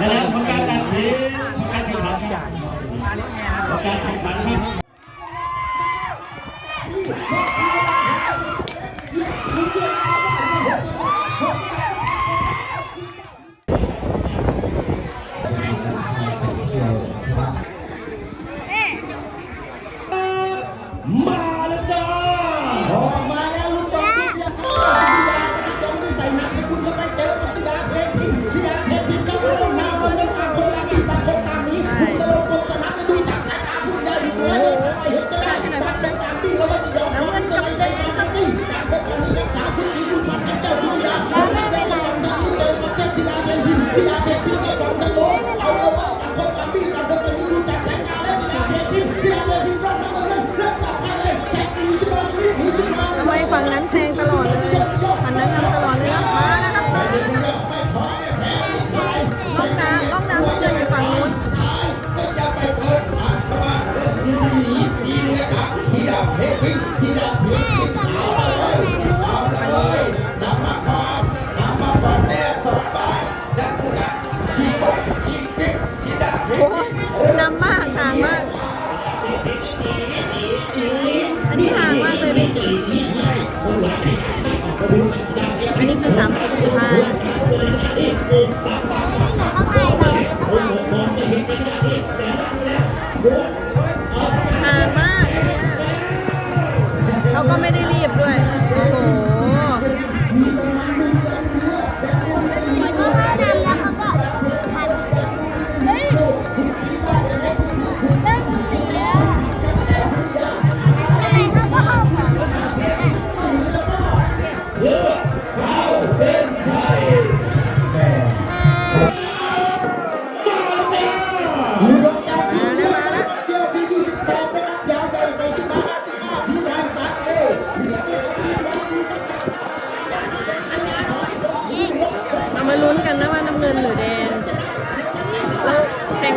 นะฮะผลการตัดสินผลการแข่งขันผลการแข่งขันครับ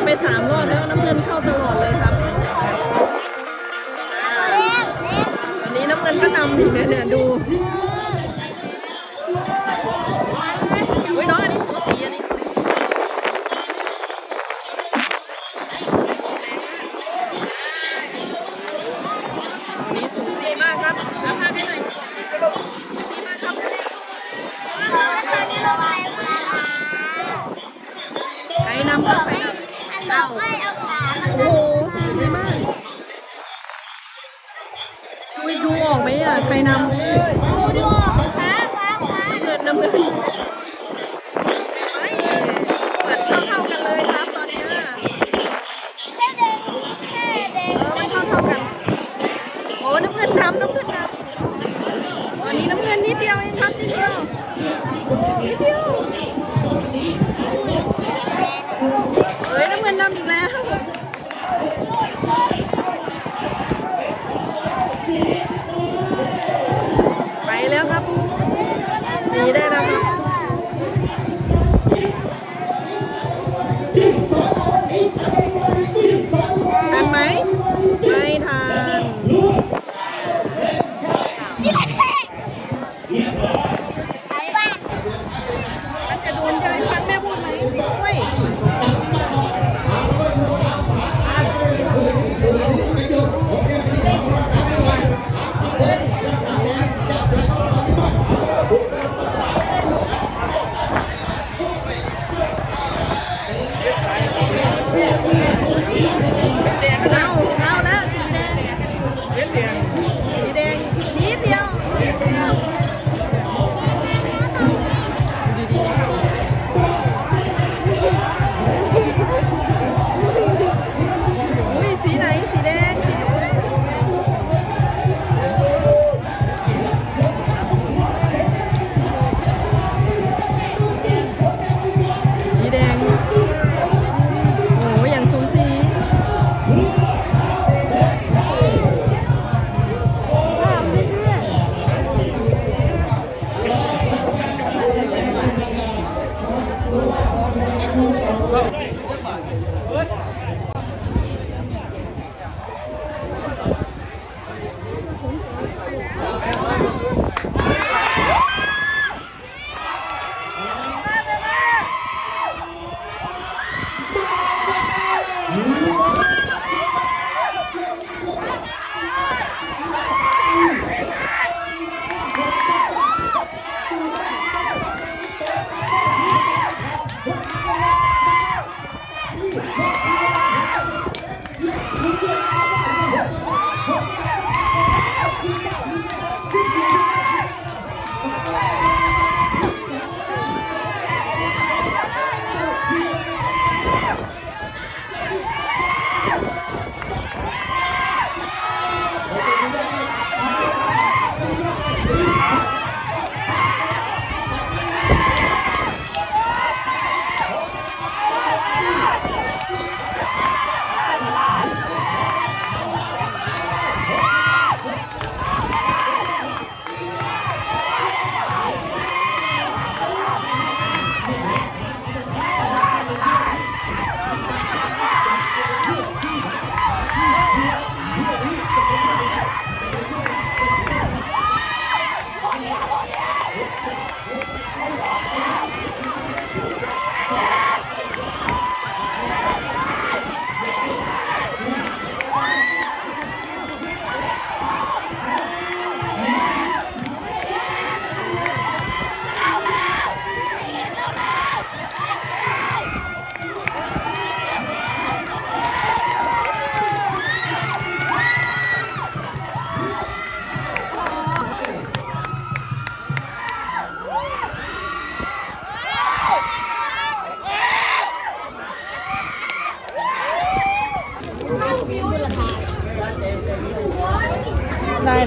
ไปสามรอบแล้วน้ำเงินเข้าตลอดเลยครับ วันนี้น้ำเงินก็นำอีกเนี่ยดูอุ้ยน้องอันนี้สูสีอันนี้สูสีอัมากครับแล้วพาไปหนยสูสีมากครับใครนำก็ไป ไม่นโอ้โหสีดีมากดูดูออกไหมอะใครนำดูดูออก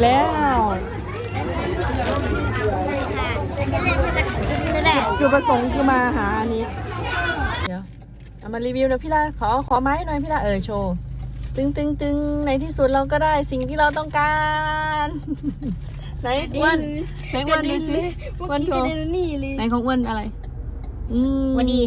ได้แล้วอันนี้เล่นใช่ไหมนี่แหละจุดประสงค์คือมาหาอันนี้ เดี๋ยวเอามารีวิวนะพี่ลาขอขอไม้หน่อยพี่ลาเออโชว์ตึงตึงตึงในที่สุดเราก็ได้สิ่งที่เราต้องการไหนอ้วนไหนอ้วนดูสิอ้วนโชว์นี่เลยไหนของอ้วนอะไร อืมวันดี